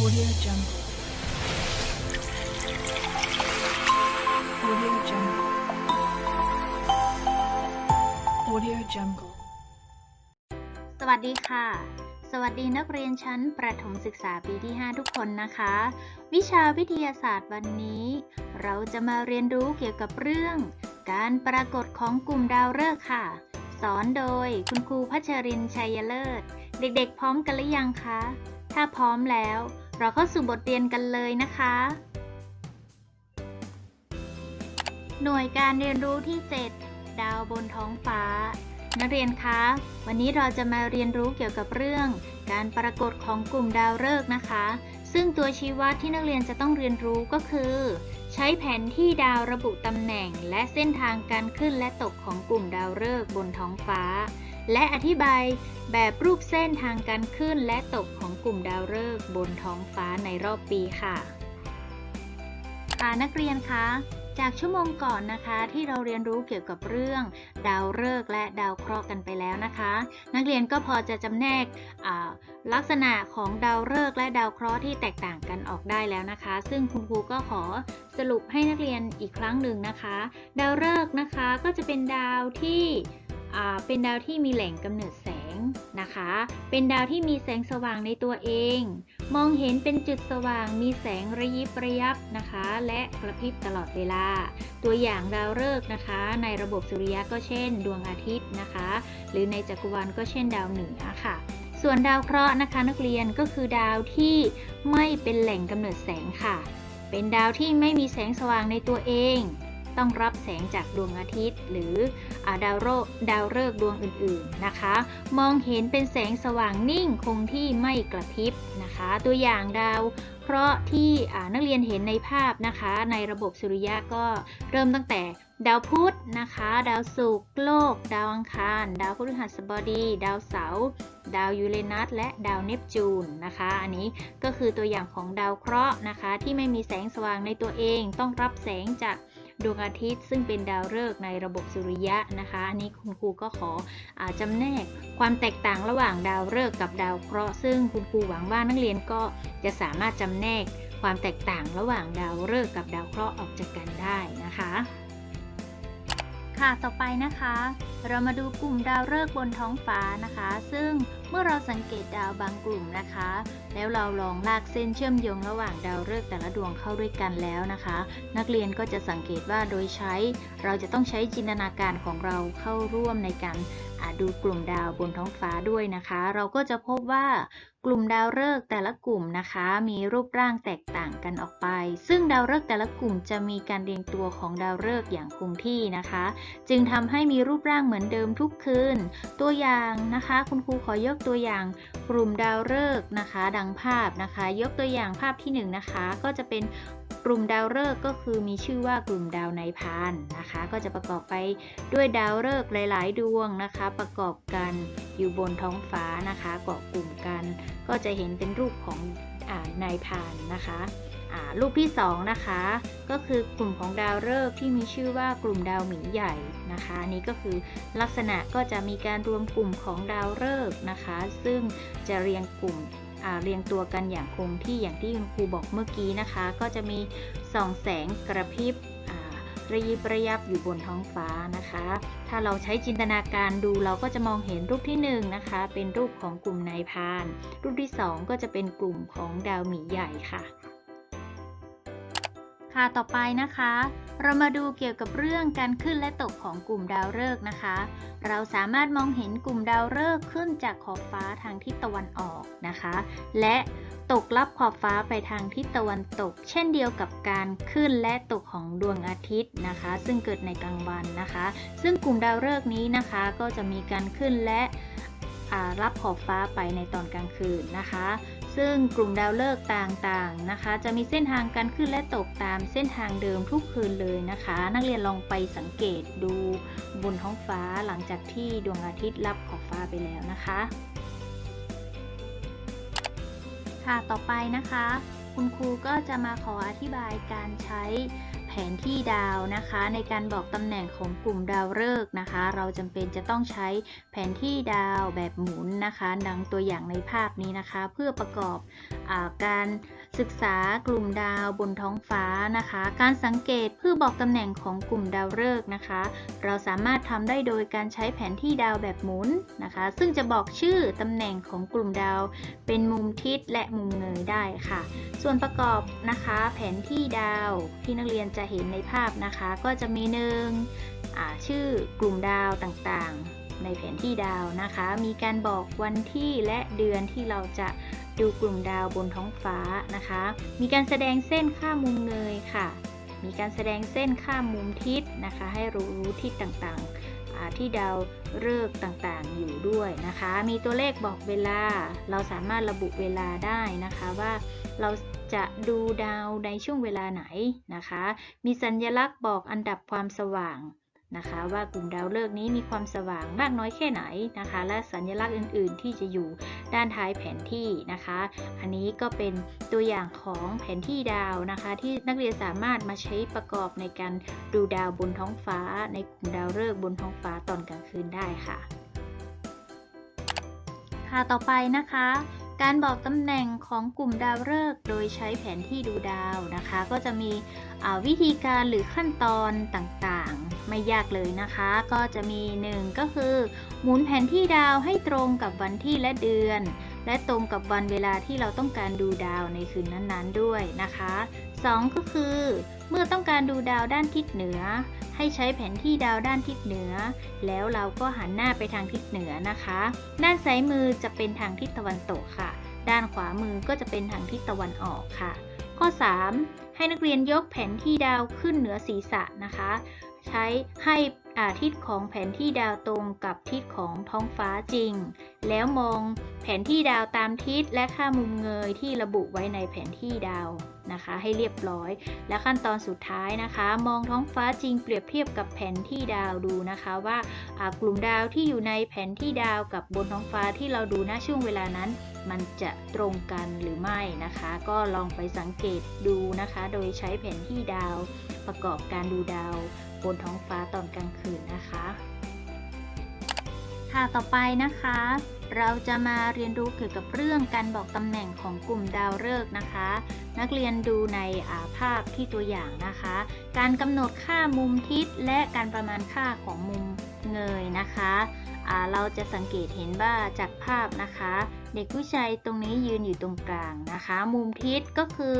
Audio Jungle. Audio Jungle. Audio Jungle. สวัสดีค่ะ สวัสดีนักเรียนชั้นประถมศึกษาปีที่ 5 ทุกคนนะคะ วิชาวิทยาศาสตร์วันนี้ เราจะมาเรียนรู้เกี่ยวกับเรื่อง การปรากฏของกลุ่มดาวฤกษ์ค่ะ สอนโดยคุณครูพัชรินชัยเลิศ เด็กๆพร้อมกันหรือยังคะถ้าพร้อมแล้ว เราเข้าสู่บทเรียนกันเลยนะคะ หน่วยการเรียนรู้ที่ 7 ดาวบนท้องฟ้า นักเรียนคะ วันนี้เราจะมาเรียนรู้เกี่ยวกับเรื่อง การปรากฏของกลุ่มดาวฤกษ์นะคะ ซึ่งตัวชี้วัดที่นักเรียนจะต้องเรียนรู้ก็คือ ใช้แผนที่ดาวระบุตำแหน่ง และเส้นทางการขึ้นและตกของกลุ่มดาวฤกษ์บนท้องฟ้า และอธิบายแบบรูปเส้นทางการขึ้นและตกของกลุ่มดาวฤกษ์บนท้องฟ้าในรอบปีค่ะ ค่ะนักเรียนคะจากชั่วโมงก่อนนะคะที่เราเรียนรู้เกี่ยวกับเรื่อง ดาวฤกษ์และดาวเคราะห์กันไปแล้วนะคะ นักเรียนก็พอจะจำแนกลักษณะของดาวฤกษ์และดาวเคราะห์ที่แตกต่างกันออกได้แล้วนะคะ ซึ่งคุณครูก็ขอสรุปให้นักเรียนอีกครั้งหนึ่งนะคะ ดาวฤกษ์นะคะก็จะเป็นดาวที่ เป็นดาวที่มีแหล่งกำเนิดแสงนะคะ เป็นดาวที่มีแสงสว่างในตัวเอง มองเห็นเป็นจุดสว่างมีแสงระยิบระยับนะคะ และกระพริบตลอดเวลา ตัวอย่างดาวฤกษ์นะคะ ในระบบสุริยะก็เช่น ดวงอาทิตย์นะคะ หรือในจักรวาลก็เช่นดาวเหนือค่ะส่วนดาวเคราะห์นะคะนักเรียนก็คือดาวที่ไม่เป็นแหล่งกำเนิดแสงค่ะ เป็นดาวที่ไม่มีแสงสว่างในตัวเอง ต้องรับแสงจากดวงอาทิตย์ หรืออดาวโรดาวฤกษ์ดวงอื่นๆนะคะ มองเห็นเป็นแสงสว่างนิ่งคงที่ไม่กระพริบนะคะ ตัวอย่างดาวเคราะห์ที่นักเรียนเห็นในภาพนะคะ ในระบบสุริยะก็เริ่มตั้งแต่ดาวพุธนะคะ ดาวศุกร์โลก ดาวอังคาร ดาวพฤหัสบดี ดาวเสาร์ดาวยูเรนัสและดาวเนปจูนนะคะ อันนี้ก็คือตัวอย่างของดาวเคราะห์นะคะ ที่ไม่มีแสงสว่างในตัวเองต้องรับแสงจาก ดวงอาทิตย์ซึ่งเป็นดาวฤกษ์ในระบบสุริยะนะคะอันนี้คุณครูก็ขออจำแนกความแตกต่างระหว่างดาวฤกษ์กับดาวเคราะห์ซึ่งคุณครูหวังว่านักเรียนก็จะสามารถจำแนกความแตกต่างระหว่างดาวฤกษ์กับดาวเคราะห์ออกจากกันได้นะคะ ค่ะต่อไปนะคะ เรามาดูกลุ่มดาวฤกษ์บนท้องฟ้านะคะ ซึ่ง เมื่อเราสังเกตดาวบางกลุ่มนะคะ แล้วเราลองลากเส้นเชื่อมโยงระหว่างดาวฤกษ์แต่ละดวงเข้าด้วยกันแล้วนะคะ นักเรียนก็จะสังเกตว่าโดยใช้ เราจะต้องใช้จินตนาการของเราเข้าร่วมในการ ดูกลุ่มดาวบนท้องฟ้าด้วยนะคะ เราก็จะพบว่ากลุ่มดาวฤกษ์แต่ละกลุ่มนะคะ มีรูปร่างแตกต่างกันออกไป ซึ่งดาวฤกษ์แต่ละกลุ่มจะมีการเรียงตัวของดาวฤกษ์อย่างคงที่นะคะ จึงทำให้มีรูปร่างเหมือนเดิมทุกคืน ตัวอย่างนะคะ คุณครูขอยกตัวอย่างกลุ่มดาวฤกษ์นะคะ ดังภาพนะคะ ยกตัวอย่างภาพที่หนึ่งนะคะก็จะเป็น กลุ่มดาวฤกษ์ก็คือมีชื่อว่ากลุ่มดาวในพานนะคะ ก็จะประกอบไปด้วยดาวฤกษ์หลาย ๆ ดวงนะคะ ประกอบกันอยู่บนท้องฟ้านะคะเกาะกลุ่มกัน ก็จะเห็นเป็นรูปของอานายพานนะคะอ่ารูปที่สองนะคะก็คือกลุ่มของดาวฤกษ์ที่มีชื่อว่ากลุ่มดาวหมีใหญ่นะคะนี้ก็คือลักษณะก็จะมีการรวมกลุ่มของดาวฤกษ์นะคะ ซึ่งจะเรียงกลุ่ม เรียงตัวกันอย่างคงที่อย่างที่คุณครูบอกเมื่อกี้นะคะ ก็จะมีส่องแสงกระพริบระยิบระยับอยู่บนท้องฟ้านะคะ ถ้าเราใช้จินตนาการดูเราก็จะมองเห็นรูปที่1นงนะคะ เป็นรูปของกลุ่มนายพาน รูปที่ 2 ก็จะเป็นกลุ่มของดาวหมีใหญ่ค่ะ ค่ะต่อไปนะคะ เรามาดูเกี่ยวกับเรื่องการขึ้นและตกของกลุ่มดาวฤกษ์นะคะ เราสามารถมองเห็นกลุ่มดาวฤกษ์ขึ้นจากขอบฟ้าทางทิศตะวันออกนะคะ และตกลับขอบฟ้าไปทางทิศตะวันตก เช่นเดียวกับการขึ้นและตกของดวงอาทิตย์นะคะ ซึ่งเกิดในกลางวันนะคะ ซึ่งกลุ่มดาวฤกษ์นี้นะคะก็จะมีการขึ้นและรับขอบฟ้าไปในตอนกลางคืนนะคะ ซึ่งกลุ่มดาวฤกษ์ต่างๆนะคะ จะมีเส้นทางการขึ้นและตกตามเส้นทางเดิมทุกคืนเลยนะคะ นักเรียนลองไปสังเกตดูบนท้องฟ้าหลังจากที่ดวงอาทิตย์รับขอบฟ้าไปแล้วนะคะ ค่ะต่อไปนะคะ คุณครูก็จะมาขออธิบายการใช้ แผนที่ดาวนะคะ ในการบอกตำแหน่งของกลุ่มดาวฤกษ์นะคะ เราจำเป็นจะต้องใช้แผนที่ดาวแบบหมุนนะคะ ดังตัวอย่างในภาพนี้นะคะ เพื่อประกอบอ การศึกษากลุ่มดาวบนท้องฟ้านะคะ การสังเกตเพื่อบอกตำแหน่งของกลุ่มดาวฤกษ์นะคะ เราสามารถทำได้โดยการใช้แผนที่ดาวแบบหมุนนะคะ ซึ่งจะบอกชื่อตำแหน่งของกลุ่มดาว เป็นมุมทิศและมุมเงยได้ค่ะ ส่วนประกอบนะคะ แผนที่ดาวที่นักเรียนจะเห็นในภาพนะคะ ก็จะมีหนึ่งชื่อกลุ่มดาวต่างๆ ในแผนที่ดาวนะคะ มีการบอกวันที่และเดือนที่เราจะ ดูกลุ่มดาวบนท้องฟ้านะคะ มีการแสดงเส้นค่ามุมเงยค่ะ มีการแสดงเส้นค่ามุมทิศนะคะ ให้รู้รทิศต่างๆ ที่ดาวฤกษ์ต่างๆ อยู่ด้วยนะคะ มีตัวเลขบอกเวลา เราสามารถระบุเวลาได้นะคะว่าเราจะดูดาวในช่วงเวลาไหนนะคะ มีสัญลักษณ์บอกอันดับความสว่าง นะคะ ว่ากลุ่มดาวฤกษ์นี้มีความสว่างมากน้อยแค่ไหนนะคะ และสัญลักษณ์อื่น ๆ ที่จะอยู่ด้านท้ายแผนที่นะคะ อันนี้ก็เป็นตัวอย่างของแผนที่ดาวนะคะ ที่นักเรียนสามารถมาใช้ประกอบในการดูดาวบนท้องฟ้า ในกลุ่มดาวฤกษ์บนท้องฟ้าตอนกลางคืนได้ค่ะ ค่ะต่อไปนะคะ การบอกตำแหน่งของกลุ่มดาวฤกษ์โดยใช้แผนที่ดูดาวนะคะ ก็จะมีวิธีการหรือขั้นตอนต่างๆ ไม่ยากเลยนะคะ ก็จะมี 1 ก็คือ หมุนแผนที่ดาวให้ตรงกับวันที่และเดือน และตรงกับวันเวลาที่เราต้องการดูดาวในคืนนั้นๆด้วยนะคะ 2 ก็คือ เมื่อต้องการดูดาวด้านทิศเหนือ ให้ใช้แผนที่ดาวด้านทิศเหนือ แล้วเราก็หันหน้าไปทางทิศเหนือนะคะ ด้านซ้ายมือจะเป็นทางทิศตะวันตกค่ะ ด้านขวามือก็จะเป็นทางทิศตะวันออกค่ะ ข้อ 3 ให้นักเรียนยกแผนที่ดาวขึ้นเหนือศีรษะนะคะ ใช้ให้อาทิศของแผนที่ดาวตรงกับทิศ ท้องฟ้าจริง แล้วมองแผนที่ดาวตามทิศและค่ามุมเงยที่ระบุไว้ในแผนที่ดาวนะคะ ให้เรียบร้อย และขั้นตอนสุดท้ายนะคะ มองท้องฟ้าจริงเปรียบเทียบกับแผนที่ดาวดูนะคะว่ากลุ่มดาวที่อยู่ในแผนที่ดาวกับบนท้องฟ้าที่เราดูณช่วงเวลานั้น มันจะตรงกันหรือไม่นะคะ ก็ลองไปสังเกตดูนะคะ โดยใช้แผนที่ดาว ประกอบการดูดาว บนท้องฟ้าตอนกลางคืนนะคะ ค่ะต่อไปนะคะ เราจะมาเรียนรู้เกี่ยวกับเรื่องการบอกตำแหน่งของกลุ่มดาวฤกษ์นะคะ นักเรียนดูในาภาพที่ตัวอย่างนะคะ การกำหนดค่ามุมทิศและการประมาณค่าของมุมเงยนะคะเราจะสังเกตเห็นว่าจากภาพนะคะ เด็กผู้ชายตรงนี้ยืนอยู่ตรงกลางนะคะ มุมทิศก็คือ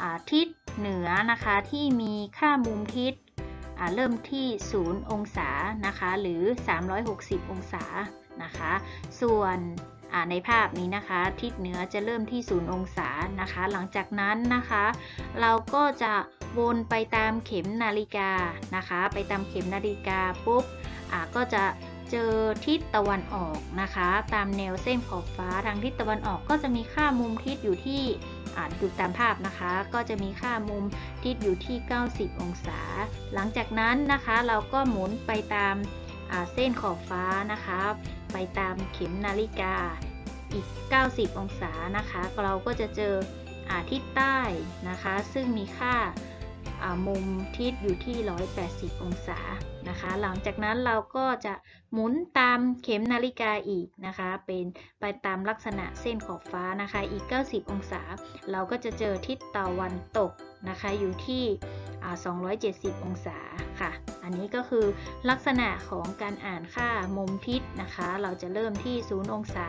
อทิศเหนือนะคะที่มีค่ามุมทิศ เริ่มที่ 0 องศานะคะ หรือ 360 องศานะคะ ส่วนในภาพนี้นะคะทิศเหนือจะเริ่มที่ 0 องศานะคะ หลังจากนั้นนะคะ เราก็จะวนไปตามเข็มนาฬิกานะคะ ไปตามเข็มนาฬิกาปุ๊บก็จะเจอทิศตะวันออกนะคะ ตามแนวเส้นขอบฟ้าทางทิศตะวันออกก็จะมีค่ามุมทิศอยู่ที่ อ่าดูตามภาพนะคะ ก็จะมีค่ามุมทิศอยู่ที่ 90 องศา หลังจากนั้นนะคะเราก็หมุนไปตามาเส้นขอบฟ้านะคะ ไปตามเข็มนาฬิกาอีก 90 องศานะคะ เราก็จะเจออาทิศใต้นะคะ ซึ่งมีค่าอ่ามุมทิศอยู่ที่ 180 องศา นะคะ หลังจากนั้นเราก็จะหมุนตามเข็มนาฬิกาอีกนะคะ เป็นไปตามลักษณะเส้นขอบฟ้านะคะ อีก 90 องศา เราก็จะเจอทิศตะวันตกนะคะ อยู่ที่ 270 องศาค่ะ อันนี้ก็คือลักษณะของการอ่านค่ามุมทิศนะคะ เราจะเริ่มที่ 0 องศา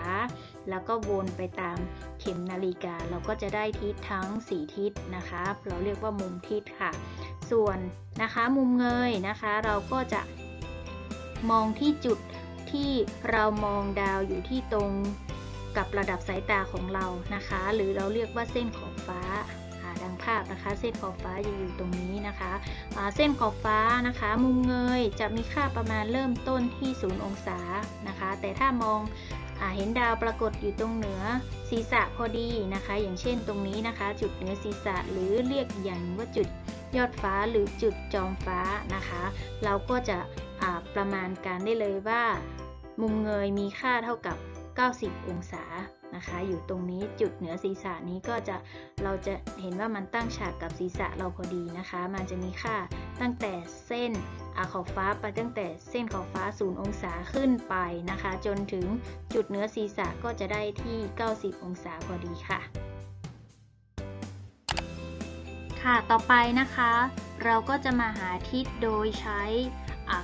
แล้วก็วนไปตามเข็มนาฬิกา เราก็จะได้ทิศทั้ง 4 ทิศนะคะ เราเรียกว่ามุมทิศค่ะ ส่วนนะคะมุมเงยนะคะ เราก็จะมองที่จุดที่เรามองดาวอยู่ที่ตรงกับระดับสายตาของเรานะคะ หรือเราเรียกว่าเส้นขอบฟ้าดังภาพนะคะ เส้นขอบฟ้าจะอยู่ตรงนี้นะคะเส้นขอบฟ้านะคะ มุมเงยจะมีค่าประมาณเริ่มต้นที่ 0 องศานะคะ แต่ถ้ามอง เห็นดาวปรากฏอยู่ตรงเหนือศีรษะพอดีนะคะ อย่างเช่นตรงนี้นะคะ จุดเหนือศีรษะหรือเรียกอย่างว่าจุดยอดฟ้าหรือจุดจอมฟ้านะคะ เราก็จะประมาณการได้เลยว่า มุมเงยมีค่าเท่ากับ 90 องศานะคะ อยู่ตรงนี้จุดเหนือศีรษะนี้ก็จะเราจะเห็นว่ามันตั้งฉากกับศีรษะเราพอดีนะคะ มันจะมีค่าตั้งแต่เส้น ขอบฟ้าไปตั้งแต่เส้นขอบฟ้า 0 องศาขึ้นไปนะคะ จนถึงจุดเหนือศีรษะก็จะได้ที่ 90 องศาพอดีค่ะ ค่ะต่อไปนะคะ เราก็จะมาหาทิศโดยใช้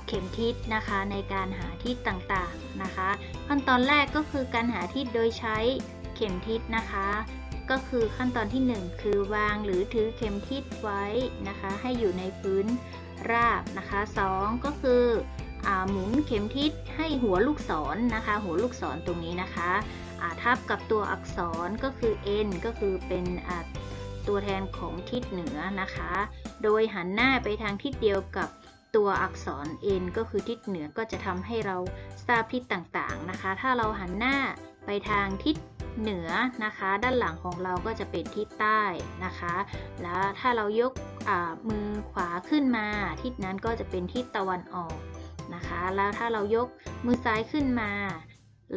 เข็มทิศนะคะในการหาทิศต่างๆนะคะ ขั้นตอนแรกก็คือการหาทิศโดยใช้เข็มทิศนะคะ ก็คือขั้นตอนที่ 1 คือวางหรือถือเข็มทิศไว้นะคะ ให้อยู่ในพื้น ราบนะคะ 2 ก็คืออหมุนเข็มทิศให้หัวลูกศรนะคะ หัวลูกศรตรงนี้นะคะทับกับตัวอักษรก็คือ n ก็คือเป็นตัวแทนของทิศเหนือนะคะ โดยหันหน้าไปทางทิศเดียวกับตัวอักษร n ก็คือทิศเหนือก็จะทำให้เราทราบทิศต่างๆนะคะ ถ้าเราหันหน้าไปทางทิศเหนือนะคะ ด้านหลังของเราก็จะเป็นทิศใต้นะคะ แล้วถ้าเรายก มือขวาขึ้นมา ทิศนั้นก็จะเป็นทิศตะวันออกนะคะ แล้วถ้าเรายกมือซ้ายขึ้นมา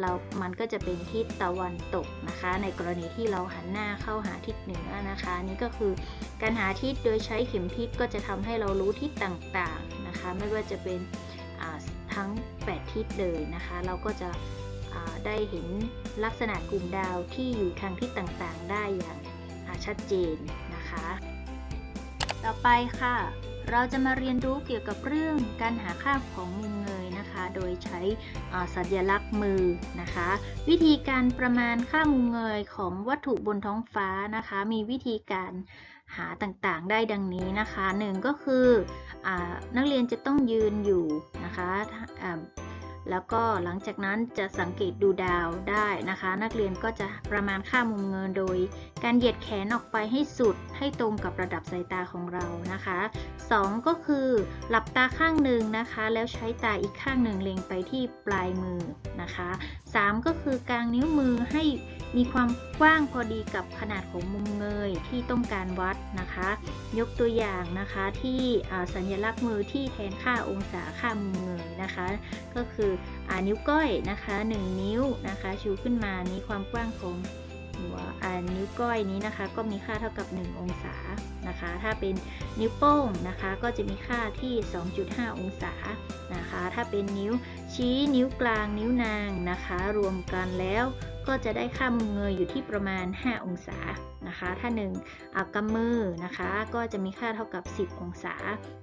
เรา มันก็จะเป็นทิศตะวันตกนะคะ ในกรณีที่เราหันหน้าเข้าหาทิศเหนือนะคะ นี่ก็คือการหาทิศโดยใช้เข็มทิศก็จะทำให้เรารู้ทิศต่างๆนะคะ ไม่ว่าจะเป็นทั้ง 8 ทิศเลยนะคะ เราก็จะได้เห็นลักษณะกลุ่มดาวที่อยู่ทางทิศต่างๆ ได้อย่างชัดเจนนะคะ ต่อไปค่ะ เราจะมาเรียนรู้เกี่ยวกับเรื่องการหาค่าของมุมเงยนะคะ โดยใช้สัญลักษณ์มือนะคะ วิธีการประมาณค่ามุมเงยของวัตถุบนท้องฟ้านะคะ มีวิธีการหาต่างๆได้ดังนี้นะคะหนึ่งก็คืออนักเรียนจะต้องยืนอยู่นะคะ แล้วก็หลังจากนั้นจะสังเกตดูดาวได้นะคะ นักเรียนก็จะประมาณค่ามุมเงินโดย การเหยียดแขนออกไปให้สุดให้ตรงกับระดับสายตาของเรานะคะ 2 ก็คือหลับตาข้างหนึ่งนะคะ แล้วใช้ตาอีกข้างหนึ่งเล็งไปที่ปลายมือนะคะ 3 ก็คือกางนิ้วมือให้ มีความกว้างพอดีกับขนาดของมุมเงยที่ต้องการวัดนะคะ ยกตัวอย่างนะคะที่สัญลักษณ์มือที่แทนค่าองศาค่ามุมเงยนะคะ ก็คืออนิ้วก้อยนะคะ 1 นิ้วนะคะชูขึ้นมานี้ความกว้างของหัวนิ้วก้อยนี้นะคะ ก็มีค่าเท่ากับ 1 องศานะคะ ถ้าเป็นนิ้วโป้งนะคะ ก็จะมีค่าที่ 2.5 องศานะคะ ถ้าเป็นนิ้วชี้นิ้วกลางนิ้วนางนะคะ รวมกันแล้ว ก็จะได้ค่ามุมเงยอยู่ที่ประมาณ 5 องศานะคะ ถ้า1อ่ากำมือนะคะ ก็จะมีค่าเท่ากับ 10 องศา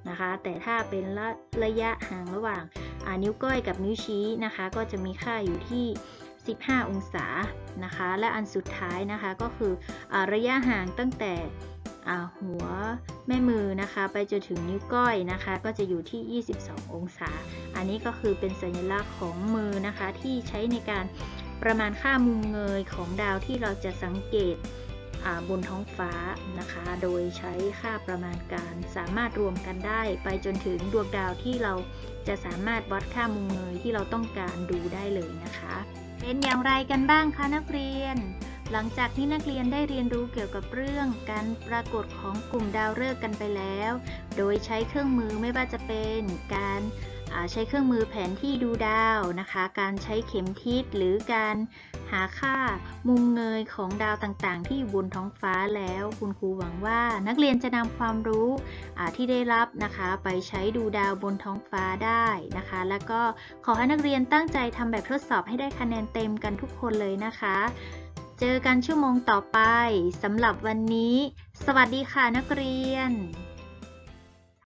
นะคะ แต่ถ้าเป็นระระยะห่างระหว่างนิ้วก้อยกับนิ้วชี้นะคะ ก็จะมีค่าอยู่ที่ 15 องศานะคะ และอันสุดท้ายนะคะก็คืออระยะห่างตั้งแต่หัวแม่มือนะคะ ไปจนถึงนิ้วก้อยนะคะ ก็จะอยู่ที่ 22 องศา อันนี้ก็คือเป็นสัญลักษณ์ของมือนะคะที่ใช้ในการ ประมาณค่ามุมเงยของดาวที่เราจะสังเกตบนท้องฟ้านะคะ โดยใช้ค่าประมาณการสามารถรวมกันได้ ไปจนถึงดวงดาวที่เราจะสามารถวัดค่ามุมเงยที่เราต้องการดูได้เลยนะคะ เป็นอย่างไรกันบ้างคะนักเรียน หลังจากที่นักเรียนได้เรียนรู้เกี่ยวกับเรื่องการปรากฏของกลุ่มดาวฤกษ์กันไปแล้ว โดยใช้เครื่องมือไม่ว่าจะเป็นการ ใช้เครื่องมือแผนที่ดูดาวนะคะ การใช้เข็มทิศหรือการหาค่ามุมเงยของดาวต่างๆ ที่อยู่บนท้องฟ้าแล้ว คุณครูหวังว่านักเรียนจะนำความรู้ที่ได้รับนะคะไปใช้ดูดาวบนท้องฟ้าได้นะคะ แล้วก็ขอให้นักเรียนตั้งใจทำแบบทดสอบให้ได้คะแนนเต็มกันทุกคนเลยนะคะ เจอกันชั่วโมงต่อไปสำหรับวันนี้ สวัสดีค่ะนักเรียน